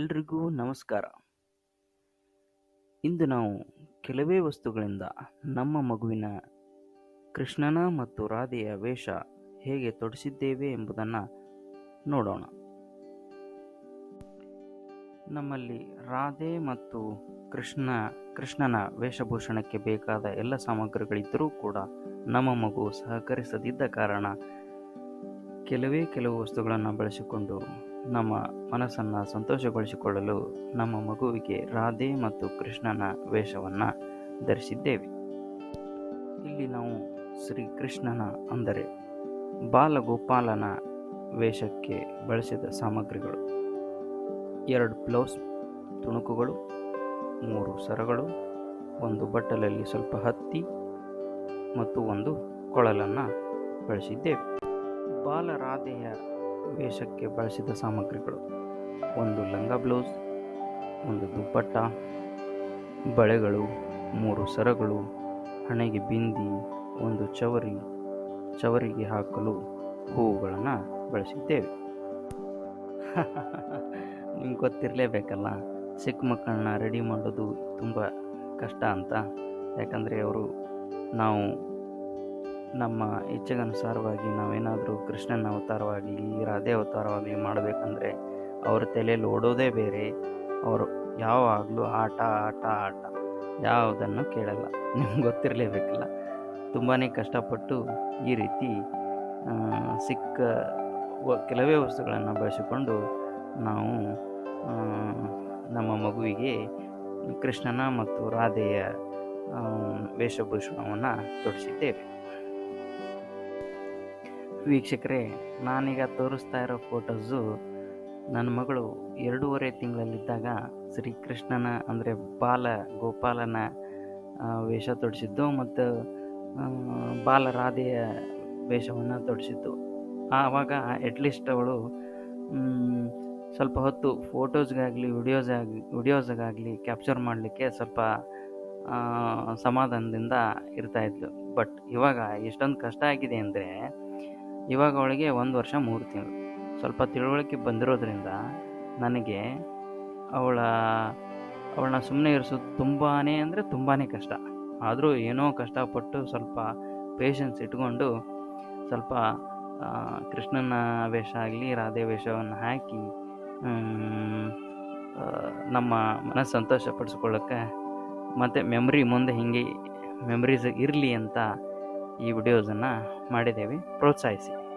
ಎಲ್ರಿಗೂ ನಮಸ್ಕಾರ. ಇಂದು ನಾವು ಕೆಲವೇ ವಸ್ತುಗಳಿಂದ ನಮ್ಮ ಮಗುವಿನ ಕೃಷ್ಣನ ಮತ್ತು ರಾಧೆಯ ವೇಷ ಹೇಗೆ ತೊಡಿಸಿದ್ದೇವೆ ಎಂಬುದನ್ನು ನೋಡೋಣ. ನಮ್ಮಲ್ಲಿ ರಾಧೆ ಮತ್ತು ಕೃಷ್ಣ, ಕೃಷ್ಣನ ವೇಷಭೂಷಣಕ್ಕೆ ಬೇಕಾದ ಎಲ್ಲ ಸಾಮಗ್ರಿಗಳಿದ್ದರೂ ಕೂಡ ನಮ್ಮ ಮಗು ಸಹಕರಿಸದಿದ್ದ ಕಾರಣ ಕೆಲವೇ ಕೆಲವು ವಸ್ತುಗಳನ್ನು ಬಳಸಿಕೊಂಡು ನಮ್ಮ ಮನಸ್ಸನ್ನು ಸಂತೋಷಗೊಳಿಸಿಕೊಳ್ಳಲು ನಮ್ಮ ಮಗುವಿಗೆ ರಾಧೆ ಮತ್ತು ಕೃಷ್ಣನ ವೇಷವನ್ನು ಧರಿಸಿದ್ದೇವೆ. ಇಲ್ಲಿ ನಾವು ಶ್ರೀ ಕೃಷ್ಣನ ಅಂದರೆ ಬಾಲಗೋಪಾಲನ ವೇಷಕ್ಕೆ ಬಳಸಿದ ಸಾಮಗ್ರಿಗಳು. ಎರಡು ಬ್ಲೌಸ್ ತುಣುಕುಗಳು, ಮೂರು ಸರಗಳು, ಒಂದು ಬಟ್ಟಲಲ್ಲಿ ಸ್ವಲ್ಪ ಹತ್ತಿ ಮತ್ತು ಒಂದು ಕೊಳಲನ್ನು ಬಳಸಿದ್ದೇವೆ. ಬಾಲರಾಧೆಯ ವೇಷಕ್ಕೆ ಬಳಸಿದ ಸಾಮಗ್ರಿಗಳು. ಒಂದು ಲಂಗ ಬ್ಲೌಸ್, ಒಂದು ದುಪ್ಪಟ್ಟ, ಬಳೆಗಳು, ಮೂರು ಸರಗಳು, ಹಣೆಗೆ ಬಿಂದಿ, ಒಂದು ಚವರಿ, ಚವರಿಗೆ ಹಾಕಲು ಹೂವುಗಳನ್ನು ಬಳಸಿದ್ದೇವೆ. ನಿಮ್ಗೆ ಗೊತ್ತಿರಲೇಬೇಕಲ್ಲ, ಚಿಕ್ಕ ಮಕ್ಕಳನ್ನ ರೆಡಿ ಮಾಡೋದು ತುಂಬ ಕಷ್ಟ ಅಂತ. ಯಾಕಂದರೆ ಅವರು ನಾವು ನಮ್ಮ ಇಚ್ಛೆಗನುಸಾರವಾಗಿ ನಾವೇನಾದರೂ ಕೃಷ್ಣನ ಅವತಾರವಾಗಲಿ ರಾಧೆ ಅವತಾರವಾಗಲಿ ಮಾಡಬೇಕಂದ್ರೆ ಅವ್ರ ತಲೆಯಲ್ಲಿ ಓಡೋದೇ ಬೇರೆ. ಅವರು ಯಾವಾಗಲೂ ಆಟ ಆಟ ಆಟ. ಯಾವುದನ್ನು ಕೇಳಲ್ಲ. ನಿಮ್ಗೆ ಗೊತ್ತಿರಲೇಬೇಕಲ್ಲ. ತುಂಬಾ ಕಷ್ಟಪಟ್ಟು ಈ ರೀತಿ ಸಿಕ್ಕ ಕೆಲವೇ ವಸ್ತುಗಳನ್ನು ಬಳಸಿಕೊಂಡು ನಾವು ನಮ್ಮ ಮಗುವಿಗೆ ಕೃಷ್ಣನ ಮತ್ತು ರಾಧೆಯ ವೇಷಭೂಷಣವನ್ನು ತೊಡಿಸಿದ್ದೇವೆ. ವೀಕ್ಷಕರೇ, ನಾನೀಗ ತೋರಿಸ್ತಾ ಇರೋ ಫೋಟೋಸು ನನ್ನ ಮಗಳು ಎರಡೂವರೆ ತಿಂಗಳಲ್ಲಿದ್ದಾಗ ಶ್ರೀಕೃಷ್ಣನ ಅಂದರೆ ಬಾಲ ಗೋಪಾಲನ ವೇಷ ತೊಡಿಸಿದ್ದು ಮತ್ತು ಬಾಲ ಬಾಲರಾಧೆಯ ವೇಷವನ್ನು ತೊಡಿಸಿದ್ದು. ಆವಾಗ ಅಟ್ಲೀಸ್ಟ್ ಅವಳು ಸ್ವಲ್ಪ ಹೊತ್ತು ಫೋಟೋಸ್ಗಾಗಲಿ ವಿಡಿಯೋಸಾಗಿ ವಿಡಿಯೋಸ್ಗಾಗಲಿ ಕ್ಯಾಪ್ಚರ್ ಮಾಡಲಿಕ್ಕೆ ಸ್ವಲ್ಪ ಸಮಾಧಾನದಿಂದ ಇರ್ತಾಯಿದ್ಲು ಬಟ್ ಇವಾಗ ಎಷ್ಟೊಂದು ಕಷ್ಟ ಆಗಿದೆ ಅಂದರೆ ಇವಾಗ ಅವಳಿಗೆ ಒಂದು ವರ್ಷ ಮೂರು ತಿಂಗಳು. ಸ್ವಲ್ಪ ತಿಳುವಳಿಕೆ ಬಂದಿರೋದ್ರಿಂದ ನನಗೆ ಅವಳ, ಅವಳನ್ನ ಸುಮ್ಮನೆ ಇರಿಸೋದು ತುಂಬಾ ಅಂದರೆ ತುಂಬಾ ಕಷ್ಟ. ಆದರೂ ಏನೋ ಕಷ್ಟಪಟ್ಟು ಸ್ವಲ್ಪ ಪೇಷನ್ಸ್ ಇಟ್ಕೊಂಡು ಸ್ವಲ್ಪ ಕೃಷ್ಣನ ವೇಷ ಆಗಲಿ, ರಾಧೆ ವೇಷವನ್ನು ಹಾಕಿ ನಮ್ಮ ಮನಸ್ಸು ಸಂತೋಷಪಡಿಸ್ಕೊಳ್ಳೋಕ್ಕೆ ಮತ್ತು ಮೆಮ್ರಿ ಮುಂದೆ ಹೀಗೆ ಮೆಮ್ರೀಸ್ ಇರಲಿ ಅಂತ ಈ ವಿಡಿಯೋಸನ್ನು ಮಾಡಿದ್ದೇವೆ. ಪ್ರೋತ್ಸಾಹಿಸಿ.